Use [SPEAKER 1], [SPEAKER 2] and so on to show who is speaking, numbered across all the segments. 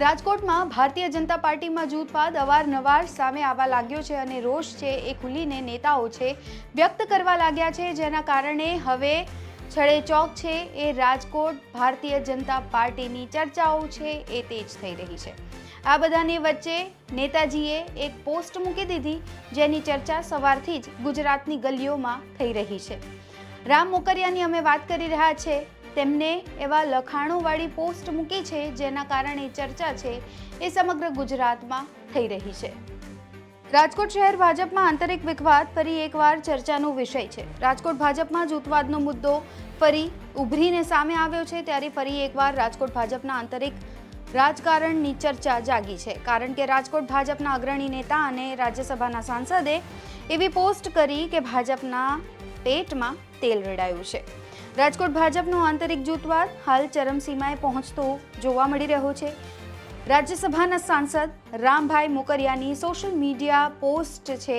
[SPEAKER 1] રાજકોટમાં ભારતીય જનતા પાર્ટીમાં જૂથવાદ અવારનવાર સામે આવવા લાગ્યો છે અને રોષ છે એ ખુલીને નેતાઓ છે વ્યક્ત કરવા લાગ્યા છે, જેના કારણે હવે છડે ચોક છે એ રાજકોટ ભારતીય જનતા પાર્ટીની ચર્ચાઓ છે એ તેજ થઈ રહી છે. આ બધાની વચ્ચે નેતાજીએ એક પોસ્ટ મૂકી દીધી, જેની ચર્ચા સવારથી જ ગુજરાતની ગલીઓમાં થઈ રહી છે. રામ મોકરિયાની અમે વાત કરી રહ્યા છે તેમને એવા લખાણોવાળી પોસ્ટ મૂકી છે જેના કારણે ચર્ચા છે એ સમગ્ર ગુજરાતમાં થઈ રહી છે. રાજકોટ શહેર ભાજપમાં આંતરિક વિખવાદ, ફરી એકવાર ચર્ચાનો વિષય છે. રાજકોટ ભાજપમાં જૂથવાદનો મુદ્દો ફરી ઉભરીને સામે આવ્યો છે ત્યારે ફરી એકવાર રાજકોટ ભાજપના આંતરિક રાજકારણની ચર્ચા જાગી છે. કારણ કે રાજકોટ ભાજપના અગ્રણી નેતા અને રાજ્યસભાના સાંસદે એવી પોસ્ટ કરી કે ભાજપના પેટમાં તેલ રેડાયું છે. રાજકોટ ભાજપનો આંતરિક જૂથવાદ હાલ ચરમસીમાએ પહોંચતો જોવા મળી રહ્યો છે. રાજ્યસભાના સાંસદ રામભાઈ મોકરિયાની સોશિયલ મીડિયા પોસ્ટ છે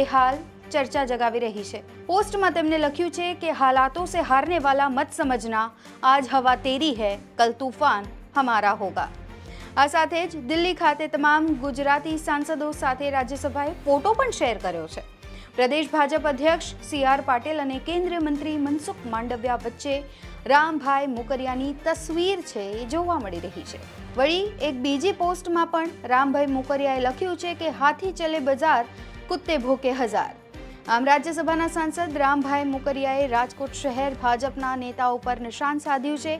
[SPEAKER 1] એ હાલ ચર્ચા જગાવી રહી છે. પોસ્ટમાં તેમણે લખ્યું છે કે હાલાતો સે હારને વાલા મત સમજના, આજ હવા તેરી હૈ, કલ તૂફાન હમારા હોગા. આ સાથે જ દિલ્હી ખાતે તમામ ગુજરાતી સાંસદો સાથે રાજ્યસભાએ ફોટો પણ શેર કર્યો છે. પ્રદેશ ભાજપ અધ્યક્ષ સી આર પાટીલ અને કેન્દ્રીય મંત્રી મનસુખ માંડવિયા વચ્ચે રામભાઈ મોકરિયાની તસવીર છે એ જોવા મળી રહી છે. વળી એક બીજી પોસ્ટમાં પણ રામભાઈ મોકરિયાએ લખ્યું છે કે હાથી ચલે બજાર, કુત્તે ભોકે હજાર. આમ રાજ્યસભાના સાંસદ રામભાઈ મોકરિયાએ રાજકોટ શહેર ભાજપના નેતાઓ પર નિશાન સાધ્યું છે.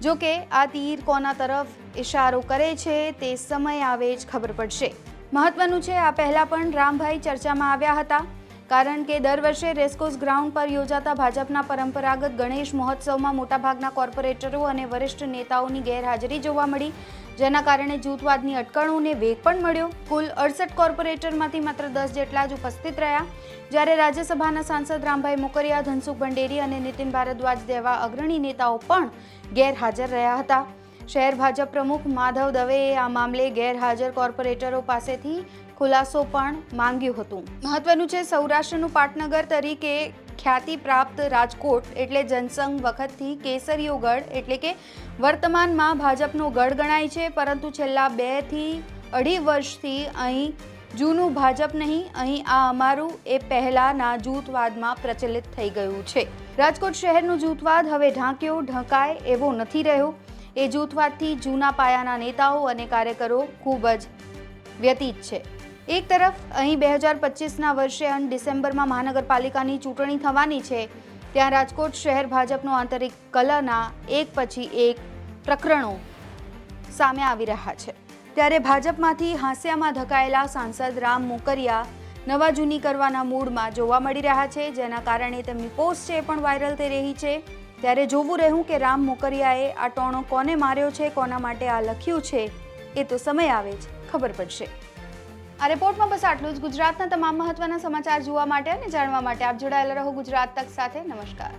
[SPEAKER 1] જો કે આ તીર કોના તરફ ઇશારો કરે છે તે સમય આવે જ ખબર પડશે. મહત્વનું છે આ પહેલા પણ રામભાઈ ચર્ચામાં આવ્યા હતા. કારણ કે દર વર્ષે રેસકોર્સ ગ્રાઉન્ડ પર યોજાતા ભાજપના પરંપરાગત ગણેશ મહોત્સવમાં મોટાભાગના કોર્પોરેટરો અને વરિષ્ઠ નેતાઓની ગેરહાજરી જોવા મળી, જેના કારણે જૂથવાદની અટકળોને વેગ પણ મળ્યો. કુલ અડસઠ કોર્પોરેટરમાંથી માત્ર દસ જેટલા જ ઉપસ્થિત રહ્યા. જ્યારે રાજ્યસભાના સાંસદ રામભાઈ મોકરિયા, ધનસુખ ભંડેરી અને નીતિન ભારદ્વાજ જેવા અગ્રણી નેતાઓ પણ ગેરહાજર રહ્યા હતા. શહેર ભાજપ પ્રમુખ માધવ દવેએ આ મામલે ગેરહાજર કોર્પોરેટરો પાસેથી ખુલાસો પણ માંગ્યું હતું. મહત્વનું છે સૌરાષ્ટ્રનું પાટનગર તરીકે ખ્યાતિ પ્રાપ્ત રાજકોટ એટલે જનસંઘ વખતથી કેસરીયો ગઢ એટલે કે વર્તમાનમાં ભાજપનો ગઢ ગણાય છે, પરંતુ છેલ્લા બેથી અઢી વર્ષથી અહીં જૂનું ભાજપ નહીં, અહીં આ અમારું એ પહેલાના જૂથવાદમાં પ્રચલિત થઈ ગયું છે. રાજકોટ શહેરનું જૂથવાદ હવે ઢાંક્યો, ઢંકાય એવો નથી રહ્યો. એ જૂથવાદથી જૂના પાયાના નેતાઓ અને કાર્યકરો ખૂબ જ વ્યતીત છે. એક તરફ, અહીં બે હજાર પચીસના વર્ષે અને ડિસેમ્બરમાં મહાનગરપાલિકાની ચૂંટણી થવાની છે, ત્યાં રાજકોટ શહેર ભાજપનો આંતરિક કલહના એક પછી એક પ્રકરણો સામે આવી રહ્યા છે. ત્યારે ભાજપમાંથી હાંસ્યામાં ધકાયેલા સાંસદ રામ મોકરિયા નવા જૂની કરવાના મૂડમાં જોવા મળી રહ્યા છે, જેના કારણે તેમની પોસ્ટ છે પણ વાયરલ થઈ રહી છે ત્યારે જોવું રહ્યું કે રામ મોકરિયાએ આ ટોણો કોને માર્યો છે, કોના માટે આ લખ્યું છે, એ તો સમય આવે જ, ખબર પડશે. આ રિપોર્ટમાં બસ આટલું જ. ગુજરાતના તમામ મહત્વના સમાચાર જોવા માટે અને જાણવા માટે આપ જોડાયેલા રહો ગુજરાત તક સાથે. નમસ્કાર.